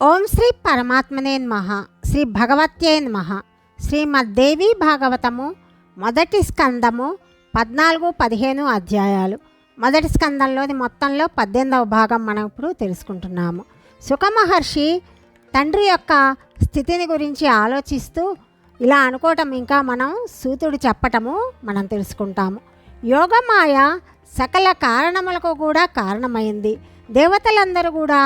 ఓం శ్రీ పరమాత్మనే నమః. శ్రీ భగవత్యే నమః. శ్రీమద్దేవి భాగవతము మొదటి స్కందము పద్నాలుగు పదిహేను అధ్యాయాలు. మొదటి స్కందంలోని మొత్తంలో పద్దెనిమిదవ భాగం మనం ఇప్పుడు తెలుసుకుంటున్నాము. సుఖమహర్షి తండ్రి యొక్క స్థితిని గురించి ఆలోచిస్తూ ఇలా అనుకోవటం ఇంకా మనం సూతుడు చెప్పటము మనం తెలుసుకుంటాము. యోగమాయ సకల కారణములకు కూడా కారణమైంది. దేవతలందరూ కూడా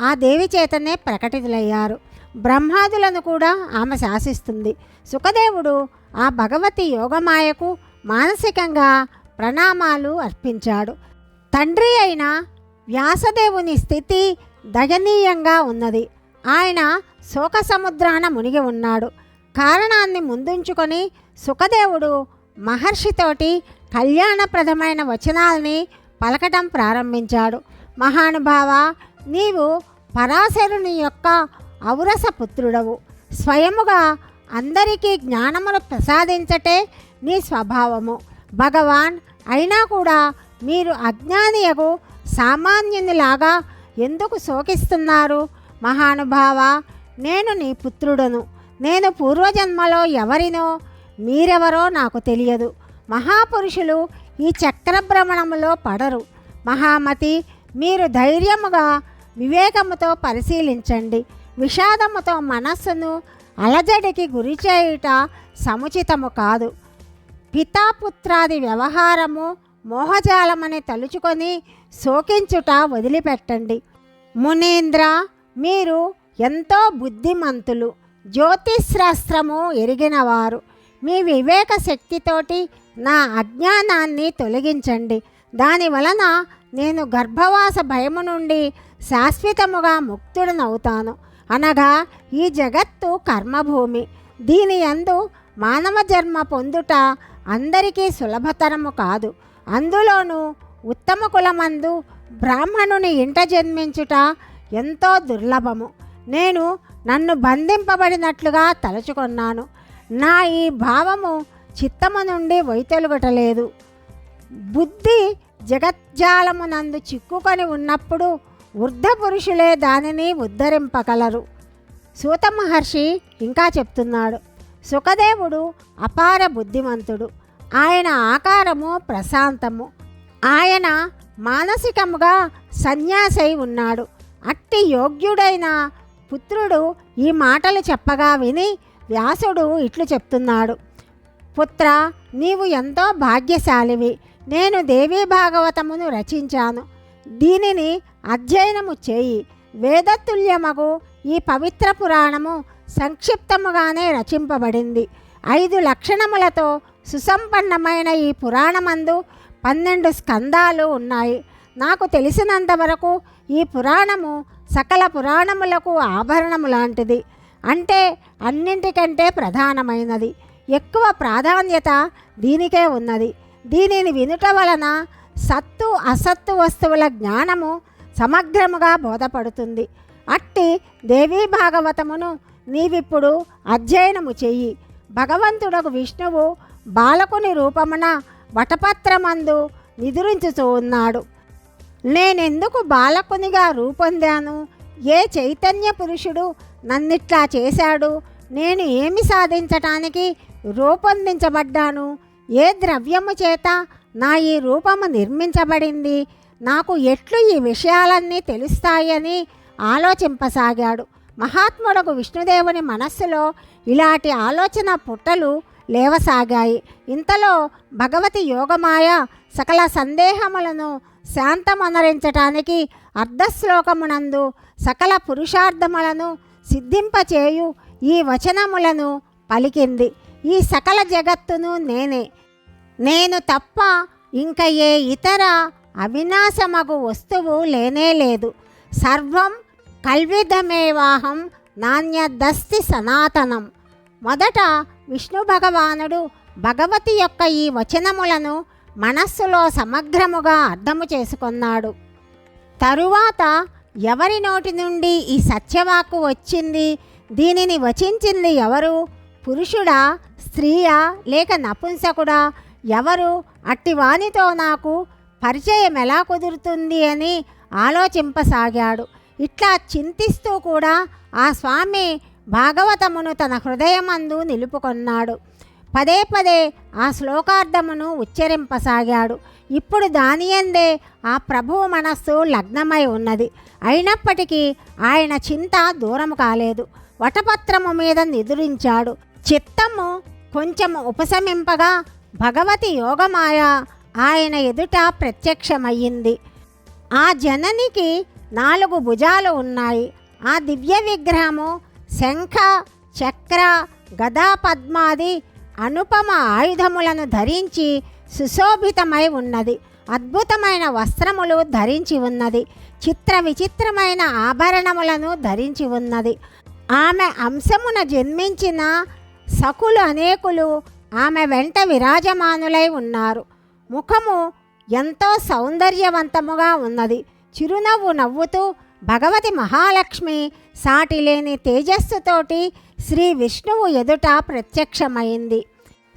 ఆ దేవి చేతనే ప్రకటితులయ్యారు. బ్రహ్మాదులను కూడా ఆమె శాసిస్తుంది. సుఖదేవుడు ఆ భగవతి యోగమాయకు మానసికంగా ప్రణామాలు అర్పించాడు. తండ్రి అయిన వ్యాసదేవుని స్థితి దయనీయంగా ఉన్నది. ఆయన శోక సముద్రాన మునిగి ఉన్నాడు. కారణాన్ని ముందుంచుకొని సుఖదేవుడు మహర్షితోటి కళ్యాణప్రదమైన వచనాల్ని పలకటం ప్రారంభించాడు. మహానుభావ నీవు పరాశరుని యొక్క ఔరస పుత్రుడవు. స్వయముగా అందరికీ జ్ఞానమును ప్రసాదించటే నీ స్వభావము. భగవాన్ అయినా కూడా మీరు అజ్ఞానియగు సామాన్యునిలాగా ఎందుకు శోకిస్తున్నారు? మహానుభావ నేను నీ పుత్రుడను. నేను పూర్వజన్మలో ఎవరినో మీరెవరో నాకు తెలియదు. మహాపురుషులు ఈ చక్రభ్రమణములో పడరు. మహామతి మీరు ధైర్యముగా వివేకముతో పరిశీలించండి. విషాదముతో మనస్సును అలజడికి గురి చేయుట సముచితము కాదు. పితాపుత్రాది వ్యవహారము మోహజాలమని తలుచుకొని శోకించుట వదిలిపెట్టండి. మునీంద్ర మీరు ఎంతో బుద్ధిమంతులు. జ్యోతిశాస్త్రము ఎరిగినవారు. మీ వివేక శక్తితోటి నా అజ్ఞానాన్ని తొలగించండి. దాని వలన నేను గర్భవాస భయము నుండి శాశ్వతముగా ముక్తుడనవుతాను. అనగా ఈ జగత్తు కర్మభూమి. దీని యందు మానవ జన్మ పొందుట అందరికీ సులభతరము కాదు. అందులోనూ ఉత్తమ కులమందు బ్రాహ్మణుని ఇంట జన్మించుట ఎంతో దుర్లభము. నేను నన్ను బంధింపబడినట్లుగా తలుచుకున్నాను. నా ఈ భావము చిత్తము నుండి వైతొలుగటలేదు. బుద్ధి జగజ్జాలమునందు చిక్కుకొని ఉన్నప్పుడు వృద్ధ పురుషులే దానిని ఉద్ధరింపగలరు. సూత మహర్షి ఇంకా చెప్తున్నాడు సుఖదేవుడు అపార బుద్ధిమంతుడు. ఆయన ఆకారము ప్రశాంతము. ఆయన మానసికముగా సన్యాసై ఉన్నాడు. అట్టి యోగ్యుడైన పుత్రుడు ఈ మాటలు చెప్పగా విని వ్యాసుడు ఇట్లు చెప్తున్నాడు పుత్ర నీవు ఎంతో భాగ్యశాలివి. నేను దేవీ భాగవతమును రచించాను. దీనిని అధ్యయనము చేయి. వేదతుల్యమగు ఈ పవిత్ర పురాణము సంక్షిప్తముగానే రచింపబడింది. ఐదు లక్షణములతో సుసంపన్నమైన ఈ పురాణమందు పన్నెండు స్కందాలు ఉన్నాయి. నాకు తెలిసినంత వరకు ఈ పురాణము సకల పురాణములకు ఆభరణము లాంటిది. అంటే అన్నింటికంటే ప్రధానమైనది. ఎక్కువ ప్రాధాన్యత దీనికే ఉన్నది. దీనిని వినుట వలన సత్తు అసత్తు వస్తువుల జ్ఞానము సమగ్రముగా బోధపడుతుంది. అట్టి దేవీ భాగవతమును నీవిప్పుడు అధ్యయనము చెయ్యి. భగవంతుడకు విష్ణువు బాలకుని రూపమున వటపత్రమందు నిదురించుతూ ఉన్నాడు. నేనెందుకు బాలకునిగా రూపొందాను? ఏ చైతన్య పురుషుడు నన్నిట్లా చేశాడు? నేను ఏమి సాధించటానికి రూపొందించబడ్డాను? ఏ ద్రవ్యము చేత నా ఈ రూపము నిర్మించబడింది? నాకు ఎట్లు ఈ విషయాలన్నీ తెలుస్తాయని ఆలోచింపసాగాడు. మహాత్ముడకు విష్ణుదేవుని మనస్సులో ఇలాంటి ఆలోచన పుట్టలు లేవసాగాయి. ఇంతలో భగవతి యోగమాయ సకల సందేహములను శాంతమనరించటానికి అర్ధశ్లోకమునందు సకల పురుషార్థములను సిద్ధింపచేయు ఈ వచనములను పలికింది. ఈ సకల జగత్తును నేనే నేను తప్ప ఇంక ఏ ఇతర అవినాశమగు వస్తువు లేనే లేదు. సర్వం కల్విధమేవాహం నాణ్యదస్తి సనాతనం. మొదట విష్ణు భగవానుడు భగవతి యొక్క ఈ వచనములను మనస్సులో సమగ్రముగా అర్థము చేసుకున్నాడు. తరువాత ఎవరి నోటి నుండి ఈ సత్యవాక్కు వచ్చింది? దీనిని వచించింది ఎవరు? పురుషుడా స్త్రీయా లేక నపుంసకుడా? ఎవరు? అట్టి వానితో నాకు పరిచయం ఎలా కుదురుతుంది అని ఆలోచింపసాగాడు. ఇట్లా చింతిస్తూ కూడా ఆ స్వామి భాగవతమును తన హృదయమందు నిలుపుకొన్నాడు. పదే పదే ఆ శ్లోకార్థమును ఉచ్చరింపసాగాడు. ఇప్పుడు దానియందే ఆ ప్రభువు మనస్సు లగ్నమై ఉన్నది. అయినప్పటికీ ఆయన చింత దూరం కాలేదు. వటపత్రము మీద నిదురించాడు. చిత్తము కొంచెం ఉపశమింపగా భగవతి యోగమాయ ఆయన ఎదుట ప్రత్యక్షమయ్యింది. ఆ జననికి నాలుగు భుజాలు ఉన్నాయి. ఆ దివ్య విగ్రహము శంఖ చక్ర గదా పద్మాది అనుపమ ఆయుధములను ధరించి సుశోభితమై ఉన్నది. అద్భుతమైన వస్త్రములు ధరించి ఉన్నది. చిత్ర విచిత్రమైన ఆభరణములను ధరించి ఉన్నది. ఆమె అంశమున జన్మించిన సకులు అనేకులు ఆమె వెంట విరాజమానులై ఉన్నారు. ముఖము ఎంతో సౌందర్యవంతముగా ఉన్నది. చిరునవ్వు నవ్వుతూ భగవతి మహాలక్ష్మి సాటిలేని తేజస్సుతోటి శ్రీ విష్ణువు ఎదుట ప్రత్యక్షమైంది.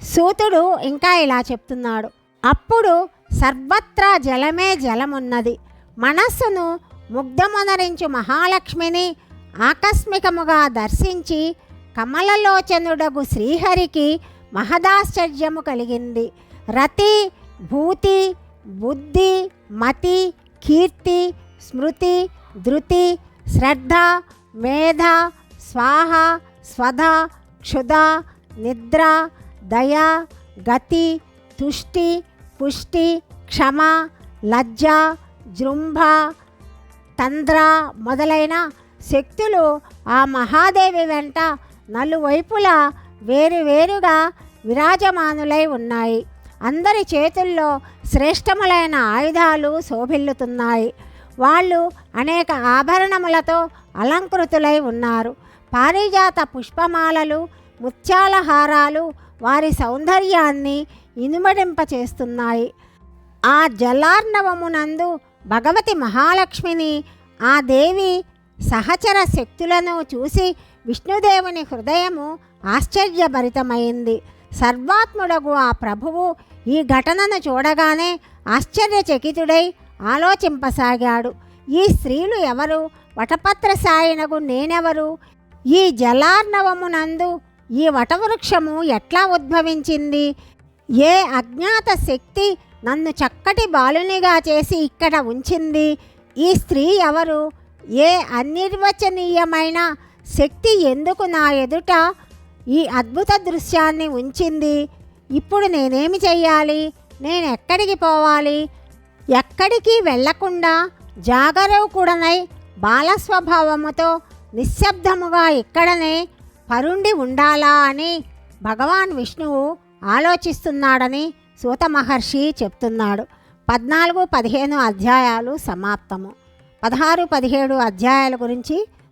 సూతుడు ఇంకా ఇలా చెప్తున్నాడు. అప్పుడు సర్వత్రా జలమే జలమున్నది. మనస్సును ముగ్ధమునరించు మహాలక్ష్మిని ఆకస్మికముగా దర్శించి కమలలోచనుడగు శ్రీహరికి మహదాశ్చర్యము కలిగింది. రతి భూతి బుద్ధి మతి కీర్తి స్మృతి ధృతి శ్రద్ధ మేధ స్వాహ స్వధ క్షుధ నిద్ర దయ గతి తుష్టి పుష్టి క్షమ లజ్జ జృంభ తంద్ర మొదలైన శక్తులు ఆ మహాదేవి వెంట నలువైపులా వేరువేరుగా విరాజమానులై ఉన్నాయి. అందరి చేతుల్లో శ్రేష్టములైన ఆయుధాలు శోభిల్లుతున్నాయి. వాళ్ళు అనేక ఆభరణములతో అలంకృతులై ఉన్నారు. పారిజాత పుష్పమాలలు ముత్యాల హారాలు వారి సౌందర్యాన్ని ఇనుమడింపచేస్తున్నాయి. ఆ జలార్ణవమునందు భగవతి మహాలక్ష్మిని ఆ దేవి సహచర శక్తులను చూసి విష్ణుదేవుని హృదయము ఆశ్చర్యభరితమైంది. సర్వాత్ముడగు ఆ ప్రభువు ఈ ఘటనను చూడగానే ఆశ్చర్యచకితుడై ఆలోచింపసాగాడు. ఈ స్త్రీలు ఎవరు? వటపత్ర సాయనగు నేనెవరు? ఈ జలార్ణవమునందు ఈ వటవృక్షము ఎట్లా ఉద్భవించింది? ఏ అజ్ఞాత శక్తి నన్ను చక్కటి బాలునిగా చేసి ఇక్కడ ఉంచింది? ఈ స్త్రీ ఎవరు? ఏ అనిర్వచనీయమైన శక్తి ఎందుకు నా ఎదుట ఈ అద్భుత దృశ్యాన్ని ఉంచింది? ఇప్పుడు నేనేమి చెయ్యాలి? నేను ఎక్కడికి పోవాలి? ఎక్కడికి వెళ్ళకుండా జాగరూకుడనై బాలస్వభావముతో నిశ్శబ్దముగా ఇక్కడనే పరుండి ఉండాలా అని భగవాన్ విష్ణువు ఆలోచిస్తున్నాడని సూత మహర్షి చెప్తున్నాడు. పద్నాలుగు పదిహేను అధ్యాయాలు సమాప్తము. పదహారు పదిహేడు అధ్యాయాల గురించి